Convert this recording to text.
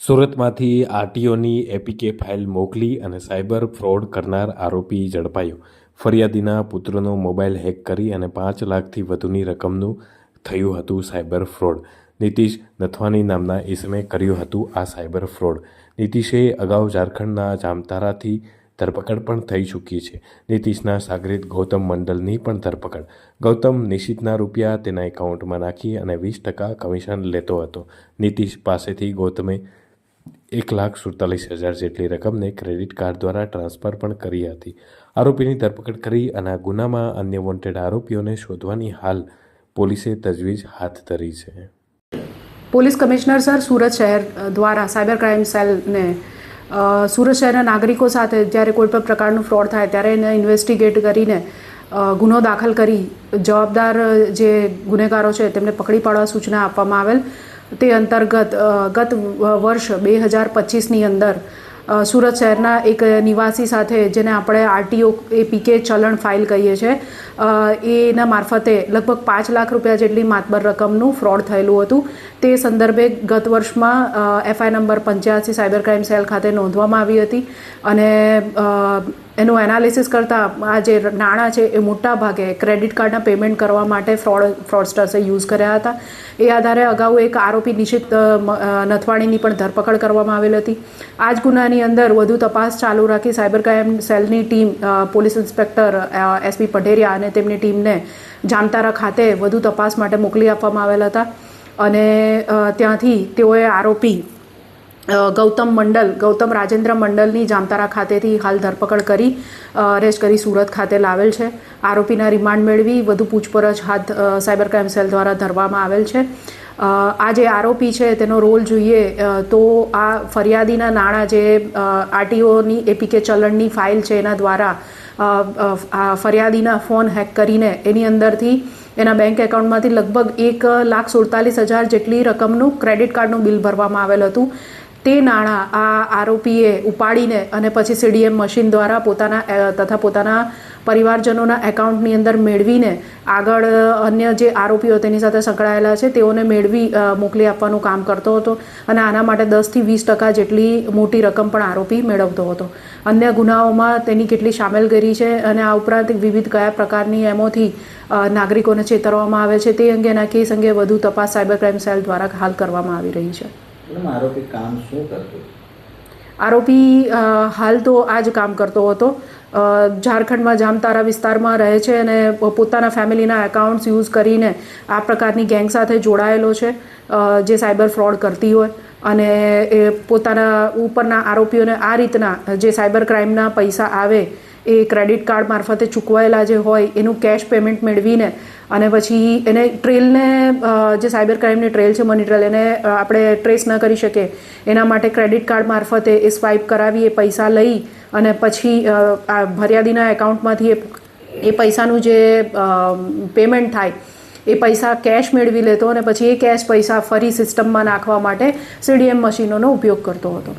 સુરતમાંથી આરટીઓની APK file મોકલી અને cyber fraud કરનાર આરોપી ઝડપાયો. ફરિયાદીના પુત્રનો મોબાઈલ હેક કરી અને પાંચ લાખથી વધુની રકમનું થયું હતું સાયબર ફ્રોડ. નીતિશ નથવાની નામના ઈસમે કર્યું હતું આ સાયબર ફ્રોડ. નીતિશે અગાઉ ઝારખંડના જામતારાથી ધરપકડ પણ થઈ ચૂકી છે. નીતિશના સાગરીત ગૌતમ મંડલની પણ ધરપકડ. ગૌતમ નિશિતના રૂપિયા તેના એકાઉન્ટમાં નાખી અને વીસ ટકા કમિશન લેતો હતો. નીતિશ પાસેથી ગૌતમે એક લાખ સુડતાલીસ હજાર જેટલી રકમને ક્રેડિટ કાર્ડ દ્વારા ટ્રાન્સફર પણ કરી હતી. આરોપીની ધરપકડ કરી અને આ ગુનામાં અન્ય વોન્ટેડ આરોપીઓને શોધવાની હાલ પોલીસે તજવીજ હાથ ધરી છે. પોલીસ કમિશનર સર સુરત શહેર દ્વારા સાયબર ક્રાઇમ સેલને સુરત શહેરના નાગરિકો સાથે જ્યારે કોઈ પણ પ્રકારનું ફ્રોડ થાય ત્યારે એને ઇન્વેસ્ટિગેટ કરીને ગુનો દાખલ કરી જવાબદાર જે ગુનેગારો છે તેમને પકડી પાડવા સૂચના આપવામાં આવેલ. તે અંતર્ગત ગત વર્ષ બે હજાર પચીસની અંદર સુરત શહેરના એક નિવાસી સાથે જેને આપણે આરટીઓ એ પીકે ચલણ ફાઇલ કહીએ છીએ એના મારફતે લગભગ પાંચ લાખ રૂપિયા જેટલી માતબર રકમનું ફ્રોડ થયેલું હતું. તે સંદર્ભે ગત વર્ષમાં એફઆઈ નંબર પંચ્યાસી સાયબર ક્રાઇમ સેલ ખાતે નોંધવામાં આવી હતી અને એનું એનાલિસિસ કરતાં આ જે નાણાં છે એ મોટા ભાગે ક્રેડિટ કાર્ડના પેમેન્ટ કરવા માટે ફ્રોડ ફ્રોડસ્ટર્સે યુઝ કર્યા હતા. એ આધારે અગાઉ એક આરોપી નિશિત નથવાણીની પણ ધરપકડ કરવામાં આવેલ હતી. આ જ ગુનાની અંદર વધુ તપાસ ચાલુ રાખી સાયબર ક્રાઇમ સેલની team police inspector SP Padheriya અને તેમની ટીમને જામતારા ખાતે વધુ તપાસ માટે મોકલી આપવામાં આવેલ હતા. અને ત્યાંથી તેઓએ આરોપી ગૌતમ મંડલ, ગૌતમ રાજેન્દ્ર મંડલની જામતારા ખાતેથી હાલ ધરપકડ કરી અરેસ્ટ કરી સુરત ખાતે લાવેલ છે. આરોપીના રિમાન્ડ મેળવી વધુ પૂછપરછ હાથ સાયબર ક્રાઇમ સેલ દ્વારા ધરવામાં આવેલ છે. આ જે આરોપી છે, તેનો રોલ જોઈએ તો આ ફરિયાદીના નાણાં જે આરટીઓની, એપીકે ચલણની ફાઇલ છે એના દ્વારા ફરિયાદીના ફોન હેક કરીને એની અંદરથી એના બેંક એકાઉન્ટમાંથી લગભગ એક લાખ સુડતાલીસ હજાર જેટલી રકમનું ક્રેડિટ કાર્ડનું બિલ ભરવામાં આવેલ હતું. તે નાણાં આ આરોપીએ ઉપાડીને અને પછી સીડીએમ મશીન દ્વારા પોતાના તથા પોતાના પરિવારજનોના એકાઉન્ટની અંદર મેળવીને આગળ અન્ય જે આરોપીઓ તેની સાથે સંકળાયેલા છે, તેઓને મેળવી મોકલી આપવાનું કામ કરતો હતો અને આના માટે દસથી વીસ ટકા જેટલી મોટી રકમ પણ આરોપી મેળવતો હતો. અન્ય ગુનાઓમાં તેની કેટલી સામેલગીરી છે અને આ ઉપરાંત વિવિધ કયા પ્રકારની એમોથી નાગરિકોને ચેતરવામાં આવે છે તે અંગેના કેસ અંગે વધુ તપાસ સાયબર ક્રાઇમ સેલ દ્વારા હાલ કરવામાં આવી રહી છે. આરોપી કામ શું કરતો? આરોપી હાલ તો આ જ કામ કરતો હતો. ઝારખંડમાં જામતારા વિસ્તારમાં રહે છે અને પોતાના ફેમિલીના એકાઉન્ટ્સ યુઝ કરીને આ પ્રકારની ગેંગ સાથે જોડાયેલો છે જે સાયબર ફ્રોડ કરતી હોય. અને એ પોતાના ઉપરના આરોપીઓને આ રીતના જે સાયબર ક્રાઇમના પૈસા આવે એ ક્રેડિટ કાર્ડ મારફતે ચૂકવાયેલા જે હોય, એનું કેશ પેમેન્ટ મેળવીને અને પછી એને ટ્રેલને જે સાયબર ક્રાઇમની ટ્રેલ છે મની ટ્રેલ એને આપણે ટ્રેસ ન કરી શકીએ. એના માટે ક્રેડિટ કાર્ડ મારફતે એ સ્વાઇપ કરાવી એ પૈસા લઈ અને પછી આ ફરિયાદીના એકાઉન્ટમાંથી એ એ પૈસાનું જે પેમેન્ટ થાય, એ પૈસા કેશ મેળવી લેતો અને પછી એ કેશ પૈસા ફરી સિસ્ટમમાં નાખવા માટે સીડીએમ મશીનોનો ઉપયોગ કરતો હતો.